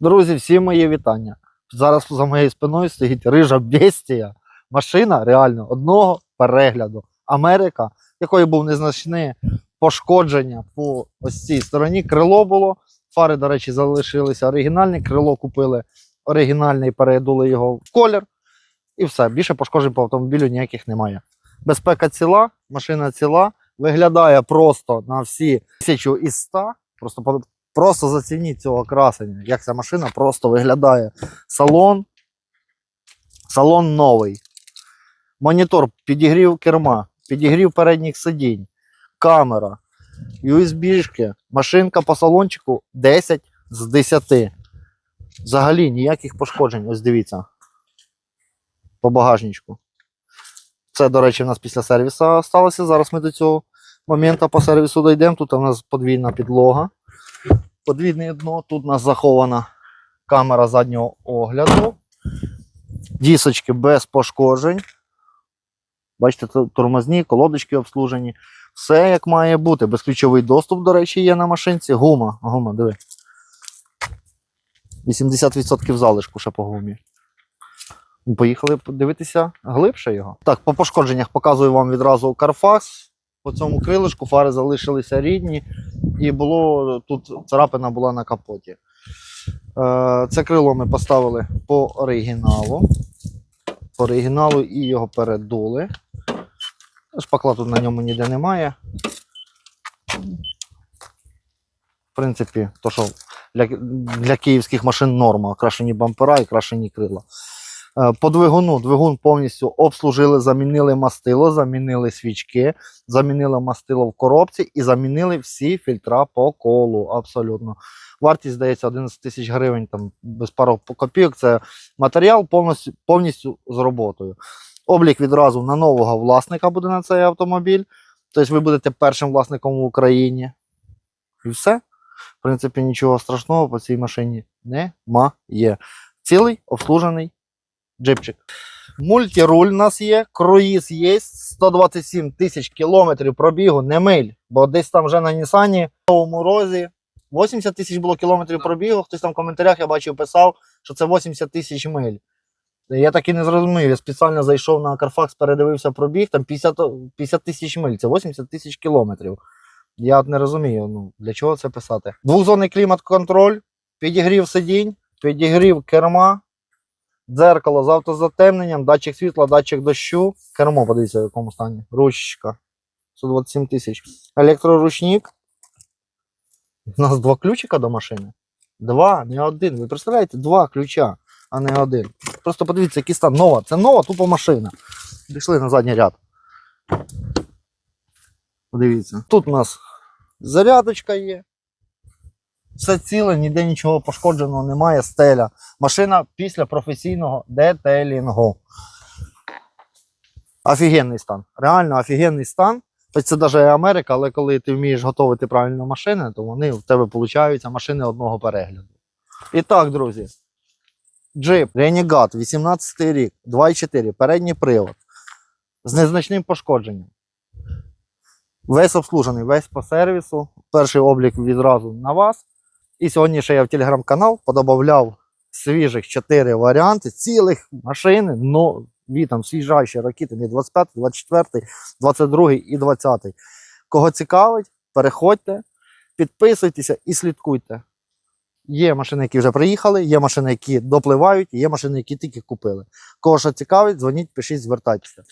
Друзі, всі мої вітання. Зараз за моєю спиною стоїть рижа бестія. Машина реально одного перегляду. Америка, якої був незначне пошкодження по ось цій стороні. Крило було. Фари, до речі, залишилися оригінальні. Крило купили оригінальне і передули його в колір. І все. Більше пошкоджень по автомобілю ніяких немає. Безпека ціла, машина ціла. Виглядає просто на всі тисячу із ста. Просто по- Просто зацініть цього красення, як ця машина просто виглядає. Салон. Салон новий. Монітор, підігрів керма, підігрів передніх сидінь, камера, USB-шки, машинка по салончику 10 з 10. Взагалі ніяких пошкоджень. Ось дивіться. По багажничку. Це, до речі, в нас після сервісу сталося. Зараз ми до цього моменту по сервісу дійдемо. Тут у нас подвійна підлога подвійне дно. Тут у нас захована камера заднього огляду. Дісочки без пошкоджень. Бачите, тормозні, колодочки обслужені. Все як має бути. Безключовий доступ, до речі, є на машинці. Гума, гума, диви. 80% залишку ще по гумі. Ну, Поїхали подивитися глибше його. Так, по пошкодженнях показую вам відразу Carfax. По цьому крилишку фари залишилися рідні і було тут царапина була на капоті. Е, Це крило ми поставили по оригіналу. По оригіналу і його передули. Шпакла тут на ньому ніде немає. В принципі, то, що для, для київських машин норма. Крашені бампера і крашені крила. Е, По двигуну двигун повністю обслужили, замінили мастило, замінили свічки, замінили мастило в коробці і замінили всі фільтра по колу. Абсолютно. Вартість здається 11 тисяч гривень, там без пару копійок. Це матеріал повністю, повністю з роботою. Облік відразу на нового власника буде на цей автомобіль. Тобто ви будете першим власником в Україні. І все. В принципі, нічого страшного по цій машині немає. Цілий обслужений джипчик. Мультируль у нас є, круїз є, 127 тисяч кілометрів пробігу, не миль, бо десь там вже на Нісані, в новому розі 80 тисяч було кілометрів пробігу. Хтось там в коментарях я бачив, писав, що це 80 тисяч миль. Я так і не зрозумів. Я спеціально зайшов на Carfax, передивився пробіг, там 50 50 тисяч миль, це 80 тисяч кілометрів. Я не розумію, ну, для чого це писати. Двохзонний клімат-контроль, підігрів сидінь, підігрів керма, дзеркало з автозатемненням, датчик світла, датчик дощу, кермо, подивіться, в якому стані. Ручка. 127 тисяч. Електроручник. У нас два ключика до машини. Два, не один. Ви представляєте, два ключа, а не один. Просто подивіться, який стан нова. Це нова, тупо машина. Пішли на задній ряд. Подивіться. Тут у нас зарядочка є. Все ціле, ніде нічого пошкодженого немає, стеля. Машина після професійного детелінгу. Офігенний стан. Реально офігенний стан. Це навіть Америка, але коли ти вмієш готувати правильно машини, то вони в тебе получаються машини одного перегляду. І так, друзі. Джип Renegade, 18 рік, 2.4, передній привод. З незначним пошкодженням. Весь обслужений, весь по сервісу. Перший облік відразу на вас. І сьогодні ще я в телеграм-канал подобавляв свіжих 4 варіанти цілих машини, ну, від там свіжайші там є 25, 24, 22 і 20. Кого цікавить, переходьте, підписуйтеся і слідкуйте. Є машини, які вже приїхали, є машини, які допливають, є машини, які тільки купили. Кого що цікавить, дзвоніть, пишіть, звертайтеся.